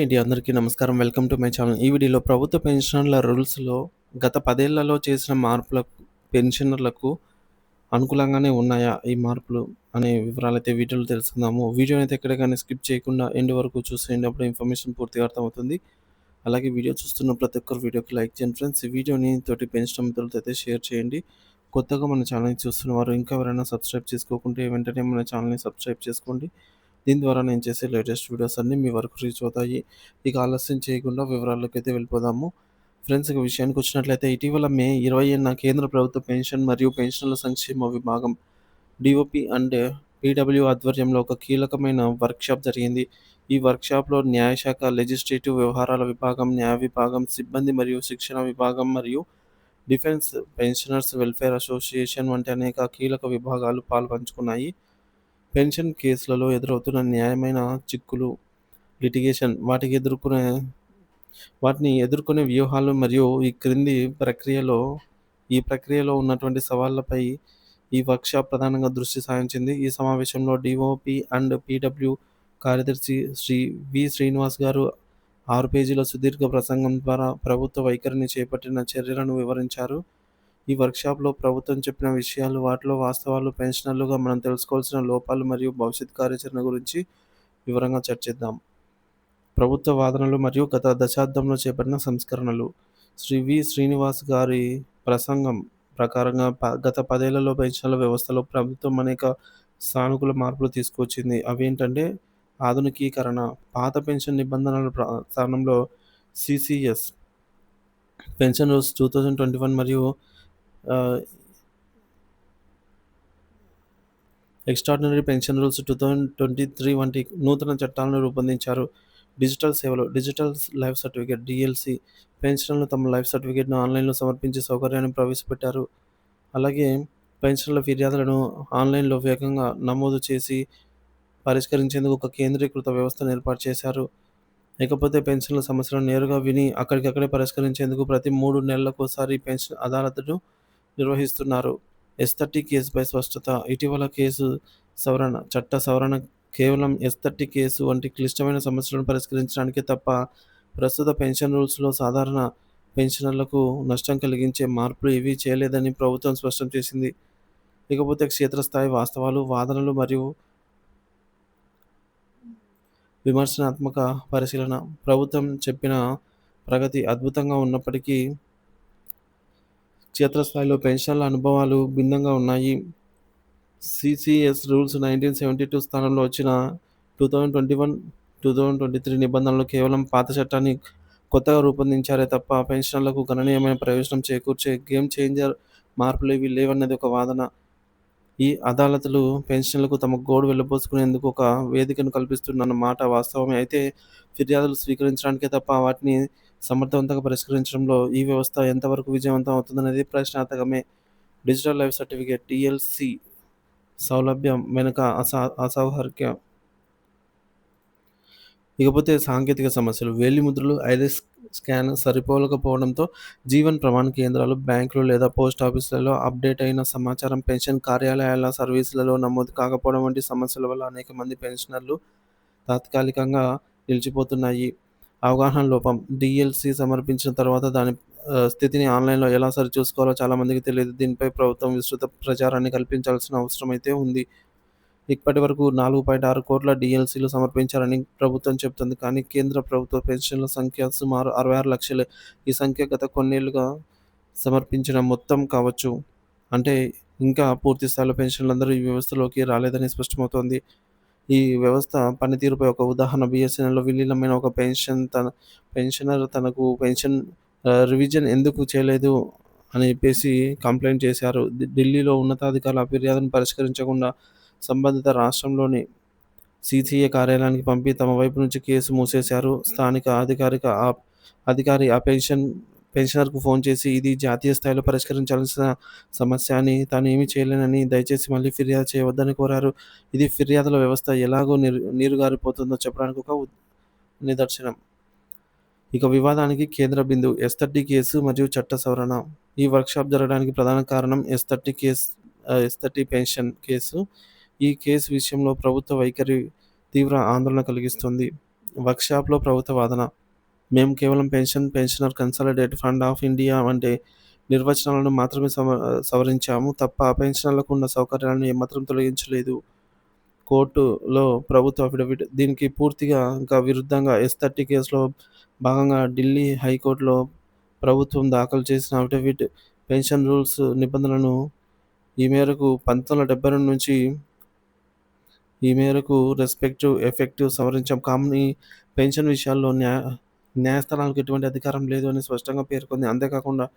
ఏంటి? అందరికీ నమస్కారం. Welcome to my channel. ఈ వీడియోలో ప్రభుత్వ పెన్షనర్ల రూల్స్లో గత పదేళ్ళలో చేసిన మార్పులకు పెన్షనర్లకు అనుకూలంగానే ఉన్నాయా ఈ మార్పులు అనే వివరాలు అయితే వీడియోలో తెలుసుకుందాము. వీడియోని అయితే ఎక్కడికైనా స్కిప్ చేయకుండా ఎండ్ వరకు చూసేయండి. అప్పుడు ఇన్ఫర్మేషన్ పూర్తిగా అర్థమవుతుంది. అలాగే వీడియో చూస్తున్న ప్రతి ఒక్కరు వీడియోకి లైక్ చేయండి ఫ్రెండ్స్. ఈ వీడియోని తోటి పెన్షన్ మిత్రులతో అయితే షేర్ చేయండి. కొత్తగా మన ఛానల్ని చూస్తున్న వారు ఇంకా ఎవరైనా సబ్స్క్రైబ్ చేసుకోకుంటే వెంటనే మన ఛానల్ని సబ్స్క్రైబ్ చేసుకోండి. దీని ద్వారా నేను చేసే లేటెస్ట్ వీడియోస్ అన్నీ మీ వరకు రీచ్ అవుతాయి. ఇక ఆలస్యం చేయకుండా వివరాల్లోకి అయితే వెళ్ళిపోదాము. ఫ్రెండ్స్ ఇక విషయానికి వచ్చినట్లయితే ఇటీవల మే ఇరవై ఎన్న కేంద్ర ప్రభుత్వ పెన్షన్ మరియు పెన్షన్ల సంక్షేమ విభాగం డిఓపి అండ్ పీడబ్ల్యూ ఆధ్వర్యంలో ఒక కీలకమైన వర్క్షాప్ జరిగింది. ఈ వర్క్షాప్లో న్యాయశాఖ లెజిస్లేటివ్ వ్యవహారాల విభాగం న్యాయ విభాగం సిబ్బంది మరియు శిక్షణ విభాగం మరియు డిఫెన్స్ పెన్షనర్స్ వెల్ఫేర్ అసోసియేషన్ వంటి అనేక కీలక విభాగాలు పాల్పంచుకున్నాయి. పెన్షన్ కేసులలో ఎదురవుతున్న న్యాయమైన చిక్కులు లిటిగేషన్ వాటికి ఎదుర్కొనే వాటిని ఎదుర్కొనే వ్యూహాలు మరియు ఈ క్రింది ప్రక్రియలో ఈ ప్రక్రియలో ఉన్నటువంటి సవాళ్ళపై ఈ వర్క్షాప్ ప్రధానంగా దృష్టి సారించింది. ఈ సమావేశంలో డిఓపి అండ్ పీడబ్ల్యూ కార్యదర్శి శ్రీ వి శ్రీనివాస్ గారు ఆరు పేజీల సుదీర్ఘ ప్రసంగం ద్వారా ప్రభుత్వ వైఖరిని చేపట్టిన చర్యలను వివరించారు. ఈ వర్క్షాప్లో ప్రభుత్వం చెప్పిన విషయాలు వాటిలో వాస్తవాలు పెన్షనర్లుగా మనం తెలుసుకోవాల్సిన లోపాలు మరియు భవిష్యత్ కార్యాచరణ గురించి వివరంగా చర్చిద్దాం. ప్రభుత్వ వాదనలు మరియు గత దశాబ్దంలో చేపట్టిన సంస్కరణలు. శ్రీ వి. శ్రీనివాస్ గారి ప్రసంగం ప్రకారంగా ప గత పదేళ్ళలో పెన్షన్ల వ్యవస్థలో ప్రభుత్వం అనేక సానుకూల మార్పులు తీసుకొచ్చింది. అవేంటంటే ఆధునికీకరణ పాత పెన్షన్ నిబంధనల స్థానంలో CCS pension rules two thousand twenty one మరియు extraordinary pension rules two thousand twenty three వంటి నూతన చట్టాలను రూపొందించారు. డిజిటల్ సేవలు డిజిటల్ లైఫ్ సర్టిఫికేట్ డిఎల్సి పెన్షన్లు తమ లైఫ్ సర్టిఫికేట్ను ఆన్లైన్లో సమర్పించే సౌకర్యాన్ని ప్రవేశపెట్టారు. అలాగే పెన్షన్ల ఫిర్యాదులను ఆన్లైన్లో వేగంగా నమోదు చేసి పరిష్కరించేందుకు ఒక కేంద్రీకృత వ్యవస్థను ఏర్పాటు చేశారు. ఇకపోతే పెన్షన్ల సమస్యలను నేరుగా విని అక్కడికక్కడే పరిష్కరించేందుకు ప్రతి మూడు నెలలకు ఒకసారి పెన్షన్ అదాలతను నిర్వహిస్తున్నారు. ఎస్ థర్టీ కేసుపై స్పష్టత. ఇటీవల కేసు సవరణ చట్ట సవరణ కేవలం ఎస్ థర్టీ కేసు వంటి క్లిష్టమైన సమస్యలను పరిష్కరించడానికే తప్ప ప్రస్తుత పెన్షన్ రూల్స్లో సాధారణ పెన్షనర్లకు నష్టం కలిగించే మార్పులు ఏవీ చేయలేదని ప్రభుత్వం స్పష్టం చేసింది. ఇకపోతే క్షేత్రస్థాయి వాస్తవాలు వాదనలు మరియు విమర్శనాత్మక పరిశీలన. ప్రభుత్వం చెప్పిన ప్రగతి అద్భుతంగా ఉన్నప్పటికీ క్షేత్రస్థాయిలో పెన్షన్ల అనుభవాలు భిన్నంగా ఉన్నాయి. CCS rules nineteen seventy two స్థానంలో వచ్చిన two thousand twenty one two thousand twenty three నిబంధనలు కేవలం పాత చట్టాన్ని కొత్తగా రూపొందించారే తప్ప పెన్షన్లకు గణనీయమైన ప్రయోజనం చేకూర్చే గేమ్ చేంజర్ మార్పులు ఇవి లేవన్నది ఒక వాదన. ఈ అదాలతులు పెన్షన్లకు తమ గోడు వెళ్ళబోసుకునేందుకు ఒక వేదికను కల్పిస్తున్న మాట వాస్తవమే. అయితే ఫిర్యాదులు స్వీకరించడానికే తప్ప వాటిని సమర్థవంతంగా పరిష్కరించడంలో ఈ వ్యవస్థ ఎంతవరకు విజయవంతం అవుతుందనేది ప్రశ్నార్థకమే. డిజిటల్ లైఫ్ సర్టిఫికేట్ టిఎల్సి సౌలభ్యం వెనుక అసా అసౌకర్యం ఇకపోతే సాంకేతిక సమస్యలు వేలిముద్రలు ఐరిస్ స్కాన్ సరిపోలకపోవడంతో జీవన్ ప్రమాణ కేంద్రాలు బ్యాంకులు లేదా పోస్ట్ ఆఫీసులలో అప్డేట్ అయిన సమాచారం పెన్షన్ కార్యాలయాల సర్వీసులలో నమోదు కాకపోవడం వంటి సమస్యల వల్ల అనేక మంది పెన్షనర్లు తాత్కాలికంగా నిలిచిపోతున్నాయి. అవగాహన లోపం డిఎల్సి సమర్పించిన తర్వాత దాని స్థితిని ఆన్లైన్లో ఎలా సరిచూసుకోవాలో చాలామందికి తెలియదు. దీనిపై ప్రభుత్వం విస్తృత ప్రచారాన్ని కల్పించాల్సిన అవసరం అయితే ఉంది. ఇప్పటి వరకు నాలుగు పాయింట్ ఆరు కోట్ల డిఎల్సీలు సమర్పించారని ప్రభుత్వం చెబుతుంది. కానీ కేంద్ర ప్రభుత్వ పెన్షన్ల సంఖ్య సుమారు అరవై ఆరు లక్షలే. ఈ సంఖ్య గత కొన్నేళ్ళుగా సమర్పించిన మొత్తం కావచ్చు. అంటే ఇంకా పూర్తి స్థాయిలో పెన్షన్లందరూ ఈ వ్యవస్థలోకి రాలేదని స్పష్టమవుతోంది. ఈ వ్యవస్థ పనితీరుపై ఒక ఉదాహరణ. బిఎస్ఎన్ఎల్లో విలీనమైన ఒక పెన్షన్ తన పెన్షనర్ తనకు పెన్షన్ రివిజన్ ఎందుకు చేయలేదు అని చెప్పేసి కంప్లైంట్ చేశారు. ఢిల్లీలో ఉన్నతాధికారుల ఫిర్యాదును పరిష్కరించకుండా సంబంధిత రాష్ట్రంలోని సీసీఏ కార్యాలయానికి పంపి తమ వైపు నుంచి కేసు మూసేశారు. స్థానిక అధికారిక అధికారి ఆ పెన్షన్ పెన్షనర్కు ఫోన్ చేసి ఇది జాతీయ స్థాయిలో పరిష్కరించాల్సిన సమస్య అని తాను ఏమీ చేయలేనని దయచేసి మళ్ళీ ఫిర్యాదు చేయవద్దని కోరారు. ఇది ఫిర్యాదుల వ్యవస్థ ఎలాగో నీరు నీరుగారిపోతుందో చెప్పడానికి ఒక నిదర్శనం. ఇక వివాదానికి కేంద్ర బిందువు ఎస్ థర్టీ కేసు మరియు చట్ట సవరణ. ఈ వర్క్షాప్ జరగడానికి ప్రధాన కారణం S thirty case S thirty pension case. ఈ కేసు విషయంలో ప్రభుత్వ వైఖరి తీవ్ర ఆందోళన కలిగిస్తుంది. వర్క్‌షాప్‌లో ప్రభుత్వ వాదన. మేము కేవలం pension, pensioner consolidate fund of India వంటి నిర్వచనాలను మాత్రమే సవ సవరించాము తప్ప పెన్షనర్లకు ఉన్న సౌకర్యాలను ఏమాత్రం తొలగించలేదు. కోర్టులో ప్రభుత్వ అఫిడవిట్. దీనికి పూర్తిగా ఇంకా విరుద్ధంగా ఎస్ థర్టీ కేసులో భాగంగా ఢిల్లీ హైకోర్టులో ప్రభుత్వం దాఖలు చేసిన అఫిడవిట్ పెన్షన్ రూల్స్ నిబంధనలను ఈ మేరకు 1972 నుంచి ఈ మేరకు రెస్పెక్టివ్, ఎఫెక్టివ్ సవరించాం. కానీ పెన్షన్ విషయాల్లో న్యాయ న్యాయస్థానాలకు ఎటువంటి అధికారం లేదు అని స్పష్టంగా పేర్కొంది. అంతేకాకుండా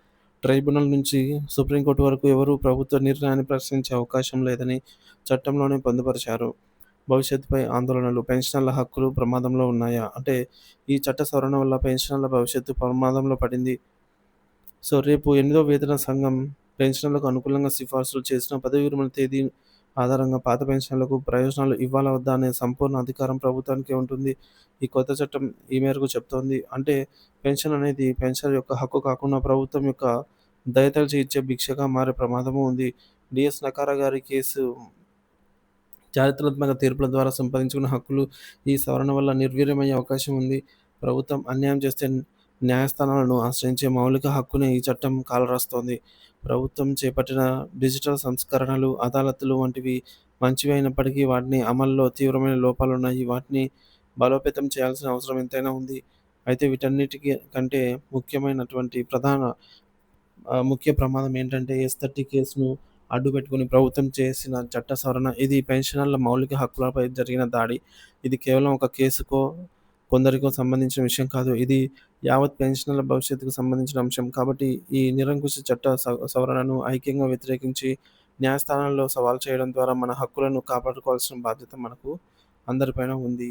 ట్రైబ్యునల్ నుంచి సుప్రీంకోర్టు వరకు ఎవరూ ప్రభుత్వ నిర్ణయాన్ని ప్రశ్నించే అవకాశం లేదని చట్టంలోనే పొందుపరిచారు. భవిష్యత్తుపై ఆందోళనలు పెన్షనర్ల హక్కులు ప్రమాదంలో ఉన్నాయా? అంటే ఈ చట్ట సవరణ వల్ల పెన్షనర్ల భవిష్యత్తు ప్రమాదంలో పడింది. సో, రేపు ఎనిమిదో వేతన సంఘం పెన్షనర్లకు అనుకూలంగా సిఫార్సులు చేసిన పదవీ విరమణ తేదీ ఆధారంగా పాత పెన్షన్లకు ప్రయోజనాలు ఇవ్వాలా వద్దా అనే సంపూర్ణ అధికారం ప్రభుత్వానికే ఉంటుంది. ఈ కొత్త చట్టం ఈ మేరకు చెప్తోంది అంటే పెన్షన్ అనేది పెన్షన్ యొక్క హక్కు కాకుండా ప్రభుత్వం యొక్క దయతలిచి ఇచ్చే భిక్షగా మారే ప్రమాదము ఉంది. డిఎస్ నకారా గారి కేసు చారిత్రాత్మక తీర్పుల ద్వారా సంపాదించుకున్న హక్కులు ఈ సవరణ వల్ల నిర్వీర్యమయ్యే అవకాశం ఉంది. ప్రభుత్వం అన్యాయం చేస్తే న్యాయస్థానాలను ఆశ్రయించే మౌలిక హక్కుని ఈ చట్టం కాలరాస్తోంది. ప్రభుత్వం చేపట్టిన డిజిటల్ సంస్కరణలు, అదాలత్లు వంటివి మంచివి అయినప్పటికీ వాటిని అమల్లో తీవ్రమైన లోపాలు ఉన్నాయి వాటిని బలోపేతం చేయాల్సిన అవసరం ఎంతైనా ఉంది. అయితే వీటన్నిటికి కంటే ముఖ్యమైనటువంటి ప్రధాన ముఖ్య ప్రమాదం ఏంటంటే ఎస్ థర్టీ కేసును అడ్డుపెట్టుకొని ప్రభుత్వం చేసిన చట్ట సవరణ. ఇది పెన్షనర్ల మౌలిక హక్కులపై జరిగిన దాడి. ఇది కేవలం ఒక కేసుకో, కొందరికో సంబంధించిన విషయం కాదు. ఇది యావత్ పెన్షనర్ల భవిష్యత్తుకు సంబంధించిన అంశం. కాబట్టి ఈ నిరంకుశ చట్ట సవరణను ఐక్యంగా వ్యతిరేకించి న్యాయస్థానాల్లో సవాల్ చేయడం ద్వారా మన హక్కులను కాపాడుకోవాల్సిన బాధ్యత మనకు అందరిపైన ఉంది.